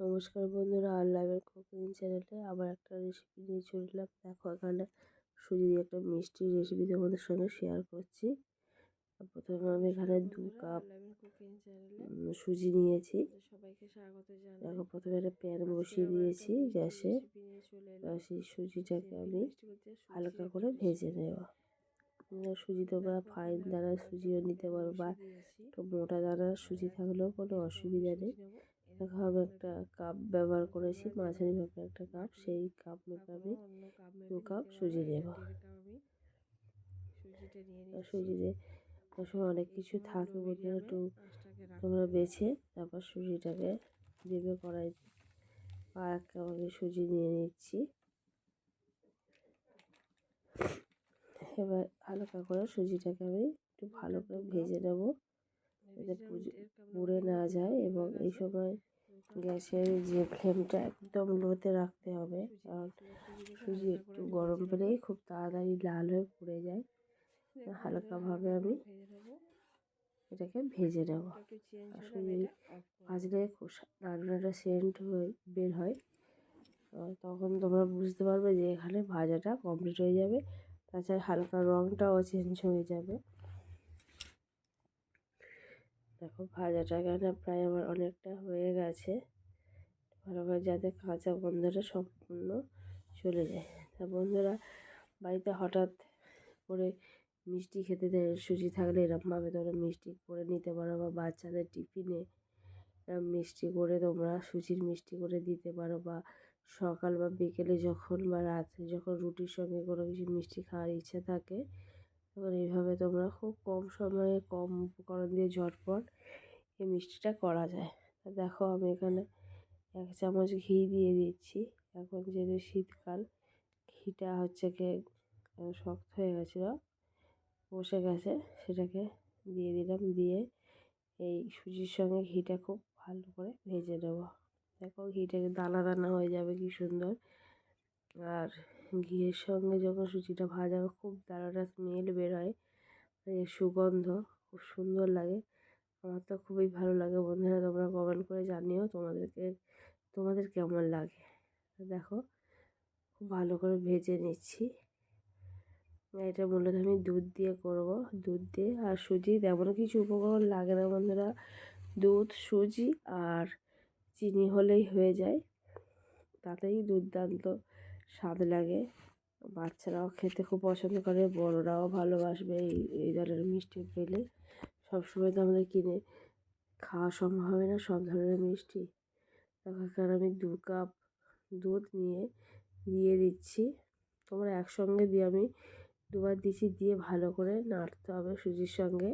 নমস্কার বন্ধুরা আল্লাহের কুকিং চ্যানেলে আবার একটা রেসিপি নিয়ে চলে এলাম। দেখো এখানে সুজি দিয়ে একটা মিষ্টি রেসিপি তোমাদের সঙ্গে শেয়ার করছি। প্রথমে আমি এখানে দু কাপ সুজি নিয়েছি। দেখো প্রথমে একটা প্যান বসিয়ে দিয়েছি গ্যাসে। সেই সুজিটাকে আমি হালকা করে ভেজে নেব। সুজি তোমরা ফাইন দানার সুজিও নিতে পারো বা একটু মোটা দানার সুজি থাকলেও কোনো অসুবিধা নেই। আমি একটা কাপ ব্যবহার করেছি, মাঝারি ভাবে একটা কাপ সেই কাপ মেপে আমি দু কাপ সুজি নেব সুজিতে সময় অনেক কিছু থাকে বলে একটু তোমরা বেছে তারপর সুজিটাকে দেবে কড়াই। আর একটা আমি সুজি নিয়ে নিচ্ছি। এবার হালকা করে সুজিটাকে আমি একটু ভালো করে ভেজে নেব। পুড়ে না যায় এবং এই সময় গ্যাসের যে ফ্লেমটা একদম লোতে রাখতে হবে কারণ সুজি একটু গরম পেলেই খুব তাড়াতাড়ি লাল হয়ে পুড়ে যায়। হালকাভাবে আমি এটাকে ভেজে নেব। আর সুজি ভাজলে রান্নাটা সেন্ট হয়ে বের হয়। তখন তোমরা বুঝতে পারবে যে এখানে ভাজাটা কমপ্লিট হয়ে যাবে। তাছাড়া হালকা রঙটাও চেঞ্জ হয়ে যাবে। দেখো ভাজাটা এখানে প্রায় আমার অনেকটা হয়ে গেছে। ভালো করে যাতে কাঁচা গন্ধটা সম্পূর্ণ চলে যায়। তা বন্ধুরা, বাড়িতে হঠাৎ করে মিষ্টি খেতে দেয়, সুজি থাকলে এরকমভাবে তোমরা মিষ্টি করে নিতে পারো বা বাচ্চাদের টিফিনে মিষ্টি করে তোমরা সুজির মিষ্টি করে দিতে পারো বা সকাল বা বিকেলে যখন বা রাত্রে যখন রুটির সঙ্গে কোনো কিছু মিষ্টি খাওয়ার ইচ্ছা থাকে তখন এইভাবে তোমরা খুব কম সময়ে কম উপকরণ দিয়ে ঝটপট এই মিষ্টিটা করা যায়। দেখো আমি এখানে এক চামচ ঘি দিয়ে দিচ্ছি। এখন যেহেতু শীতকাল, ঘিটা হচ্ছে গিয়ে শক্ত হয়ে গেছিল, বসে গেছে, সেটাকে দিয়ে দিলাম, দিয়ে এই সুজির সঙ্গে ঘিটা খুব ভালো করে ভেজে নেব। দেখো ঘিটাকে দানা দানা হয়ে যাবে, কি সুন্দর। আর ঘিয়ের সঙ্গে যখন সুজিটা ভাজা খুব দানাটা স্মেল বের হয়। সুগন্ধ, খুব সুন্দর লাগে। আমার তো খুবই ভালো লাগে বন্ধুরা, তোমরা কমেন্ট করে জানিও তোমাদেরকে, তোমাদের কেমন লাগে। দেখো, খুব ভালো করে ভেজে নিচ্ছি। এটা মূলত আমি দুধ দিয়ে করব, দুধ দিয়ে। আর সুজি, তেমন কিছু উপকরণ লাগে না বন্ধুরা। দুধ, সুজি আর চিনি হলেই হয়ে যায়। তাতেই দুর্দান্ত। স্বাদ লাগে। বাচ্চারাও খেতে খুব পছন্দ করে, বড়রাও ভালোবাসবে এই এই ধরনের মিষ্টি পেলে। সবসময় তো আমাদের কিনে খাওয়া সম্ভব হবে না সব ধরনের মিষ্টি। এখন আমি দু কাপ দুধ নিয়ে, দিয়ে দিচ্ছি। তোমরা একসঙ্গে দিয়ে আমি দুবার দিচ্ছি, দিয়ে ভালো করে নাড়তে হবে সুজির সঙ্গে।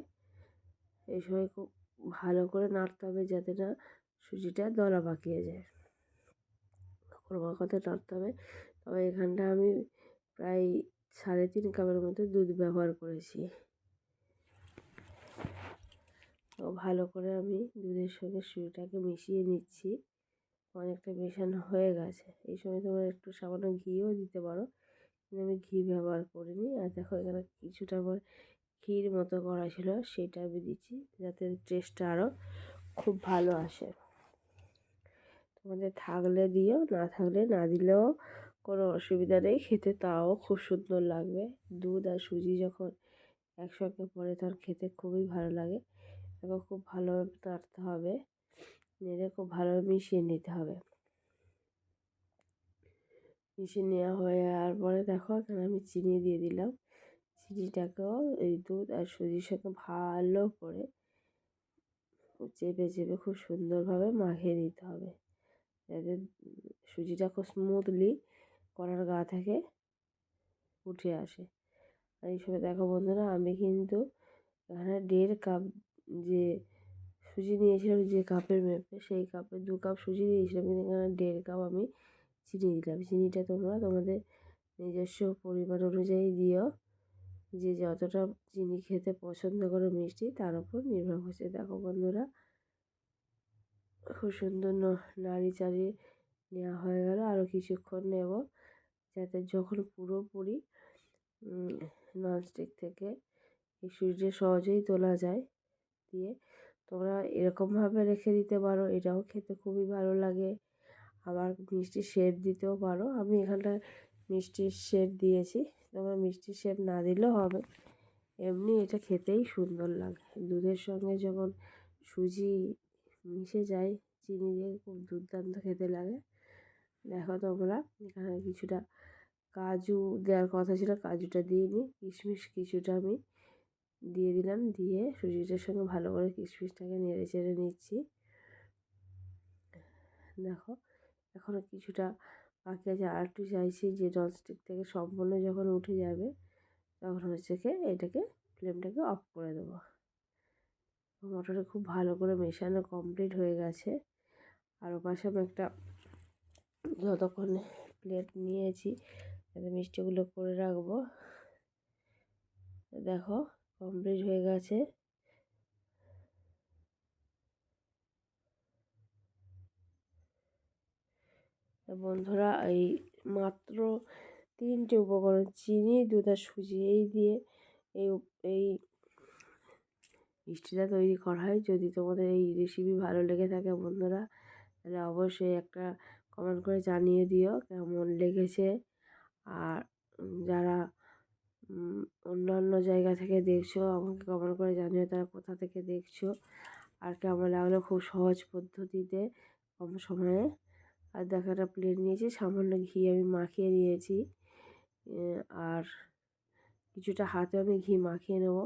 এই সময় খুব ভালো করে নাড়তে হবে যাতে না সুজিটা দলা পাকিয়ে যায়। ক্রমাগত নাড়তে হবে। তবে এখানটা আমি প্রায় সাড়ে তিন কাপের মতো দুধ ব্যবহার করেছি। তো ভালো করে আমি দুধের সঙ্গে সুজিটাকে মিশিয়ে নিচ্ছি। অনেকটা মেশানো হয়ে গেছে। এই সময় তোমরা একটু সামান্য ঘিও দিতে পারো। কিন্তু আমি ঘি ব্যবহার করিনি। আর দেখো এখানে কিছুটা আমার ক্ষীর মতো করা ছিল, সেটা আমি দিচ্ছি যাতে টেস্টটা আরও খুব ভালো আসে। তোমাদের থাকলে দিও, না থাকলে না দিলেও কোনো অসুবিধা নেই, খেতে তাও খুব সুন্দর লাগবে। দুধ আর সুজি যখন একসঙ্গে পরে তখন খেতে খুবই ভালো লাগে। এবং খুব ভালোভাবে নাড়তে হবে, নেড়ে খুব ভালোভাবে মিশিয়ে নিতে হবে। মিশিয়ে নেওয়া হয়ে যাওয়ার পরে দেখো এখানে আমি চিনি দিয়ে দিলাম। চিনিটাকেও এই দুধ আর সুজির সাথে ভালো করে চেপে চেপে খুব সুন্দরভাবে মাখিয়ে দিতে হবে। যাতে সুজিটা খুব স্মুথলি কড়ার গা থেকে উঠে আসে। আর এই সময় দেখো বন্ধুরা, আমি কিন্তু এখানে দেড় কাপ যে সুজি নিয়েছিলাম, যে কাপের মেপে সেই কাপে দু কাপ সুজি নিয়েছিলাম, কিন্তু এখানে দেড় কাপ আমি চিনি দিলাম। চিনিটা তোমরা তোমাদের নিজস্ব পরিমাণ অনুযায়ী দিও, যে যতটা চিনি খেতে পছন্দ করো মিষ্টি, তার উপর নির্ভর করছে। দেখো বন্ধুরা, খুব সুন্দর নাড়ি চাড়িয়ে নেওয়া হয়ে গেল। আরও কিছুক্ষণ নেব। যাতে যখন পুরোপুরি ননস্টিক থেকে এই সুজিটা সহজেই তোলা যায়, দিয়ে তোমরা এরকমভাবে রেখে দিতে পারো। এটাও খেতে খুবই ভালো লাগে। আবার মিষ্টি শেপ দিতেও পারো। আমি এখানটায় মিষ্টির শেপ দিয়েছি। তোমরা মিষ্টির শেপ না দিলেও হবে। এমনি এটা খেতেই সুন্দর লাগে। দুধের সঙ্গে যখন সুজি মিশে যায়, চিনি দিয়ে খুব দুর্দান্ত খেতে লাগে। দেখো তোমরা, এখানে কিছুটা কাজু দেওয়ার কথা ছিল, কাজুটা দিইনি কিশমিশ কিছুটা আমি দিয়ে দিলাম, দিয়ে সুজিটার সঙ্গে ভালো করে কিশমিশটাকে নেড়ে চেড়ে নিচ্ছি। দেখো এখনও কিছুটা বাকি আছে, আর একটু চাইছি যে ননস্টিক থেকে সম্পূর্ণ যখন উঠে যাবে, তখন হচ্ছে কি এটাকে ফ্লেমটাকে অফ করে দেবো। মটরে খুব ভালো করে মেশানো কমপ্লিট হয়ে গেছে, আর ওপাশে আমি একটা যতক্ষণ প্লেট নিয়েছি মিষ্টিগুলো করে রাখব। দেখো কমপ্লিট হয়ে গেছে। বন্ধুরা, এই মাত্র তিনটে উপকরণ, চিনি আর সুজি, এই দিয়ে এই এই মিষ্টিটা তৈরি করা হয়। যদি তোমাদের এই রেসিপি ভালো লেগে থাকে বন্ধুরা, তাহলে অবশ্যই একটা কমেন্ট করে জানিয়ে দিও কেমন লেগেছে। আর যারা অন্যান্য জায়গা থেকে দেখছ, আমাকে কমেন্ট করে জানিও তারা কোথা থেকে দেখছ। আর কেমন লাগল খুব সহজ পদ্ধতিতে কম সময়ে। আর দেখো একটা প্লেট নিয়েছি, সামান্য ঘি আমি মাখিয়ে নিয়েছি। আর কিছুটা হাতে আমি ঘি মাখিয়ে নেব,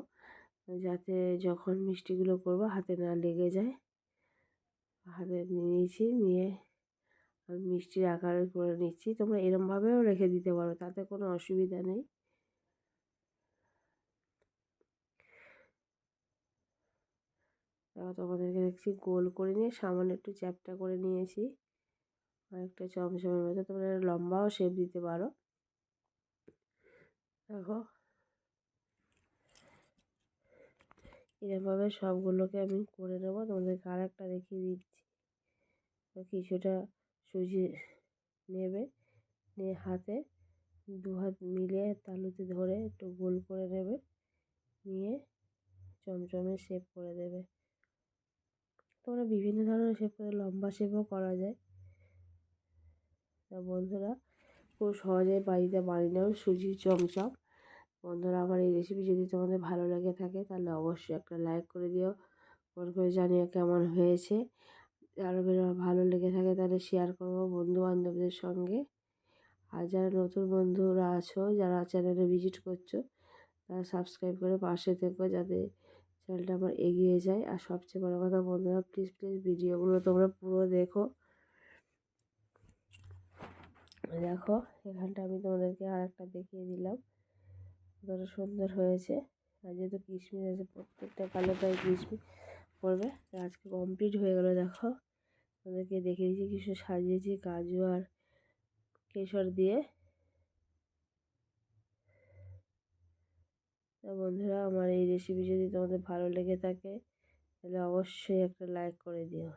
যাতে যখন মিষ্টিগুলো করব হাতে না লেগে যায়। হাতে নিয়েছি, নিয়ে আমি মিষ্টির আকারে করে নিচ্ছি। তোমরা এরমভাবেও রেখে দিতে পারো, তাতে কোনো অসুবিধা নেই। তোমাদেরকে দেখছি গোল করে নিয়ে সামান্য একটু চ্যাপটা করে নিয়েছি। অনেকটা চমচমের মতো তোমরা লম্বাও শেপ দিতে পারো। দেখো। এরমভাবে সবগুলোকে আমি করে নেব। তোমাদেরকে আর একটা দেখিয়ে দিচ্ছি। কিছুটা সুজি নেবে, নিয়ে হাতে দু হাত মিলিয়ে তালুতে ধরে একটু গোল করে নেবে, নিয়ে চমচমে শেপ করে দেবে। তোমরা বিভিন্ন ধরনের শেপ করে লম্বা শেপও করা যায়। তা বন্ধুরা, খুব সহজে বাড়িতে বানিয়ে নেব সুজি চমচম। বন্ধুরা, আমার এই রেসিপি যদি তোমাদের ভালো লেগে থাকে, তাহলে অবশ্যই একটা লাইক করে দিও। ফোন করে জানিও কেমন হয়েছে। আরও ভালো লেগে থাকে তাহলে শেয়ার করব বন্ধু বান্ধবদের সঙ্গে। আর যারা নতুন বন্ধুরা আছো, যারা চ্যানেলে ভিজিট করছ, তারা সাবস্ক্রাইব করে পাশে থেকো যাতে চ্যানেলটা আমার এগিয়ে যায়। আর সবচেয়ে বড়ো কথা বন্ধুরা প্লিজ প্লিজ ভিডিওগুলো তোমরা পুরো দেখো। দেখো, এখানটা আমি তোমাদেরকে আর একটা দেখিয়ে দিলাম। কতটা সুন্দর হয়েছে। আর যেহেতু কিশমিশ আছে, প্রত্যেকটা কালো তাই কিশমিশ। পড়বে আজকে কমপ্লিট হয়ে গেলো, দেখো। তোমাদেরকে দেখে দিয়েছি কিছু সাজিয়েছি কাজু আর কেশর দিয়ে। বন্ধুরা, আমার এই রেসিপি যদি তোমাদের ভালো লেগে থাকে, তাহলে অবশ্যই একটা লাইক করে দিও।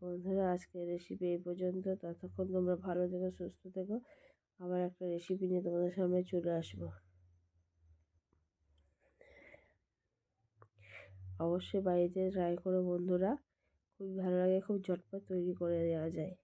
বন্ধুরা আজকে রেসিপি এই পর্যন্ত। ততক্ষণ তোমরা ভালো থেকো, সুস্থ থেকো। আবার একটা রেসিপি নিয়ে তোমাদের সামনে চলে আসব। অবশ্যই বাড়িতে ট্রাই করো বন্ধুরা। খুবই ভালো লাগে খুব ঝটপট তৈরি করে দেওয়া যায়।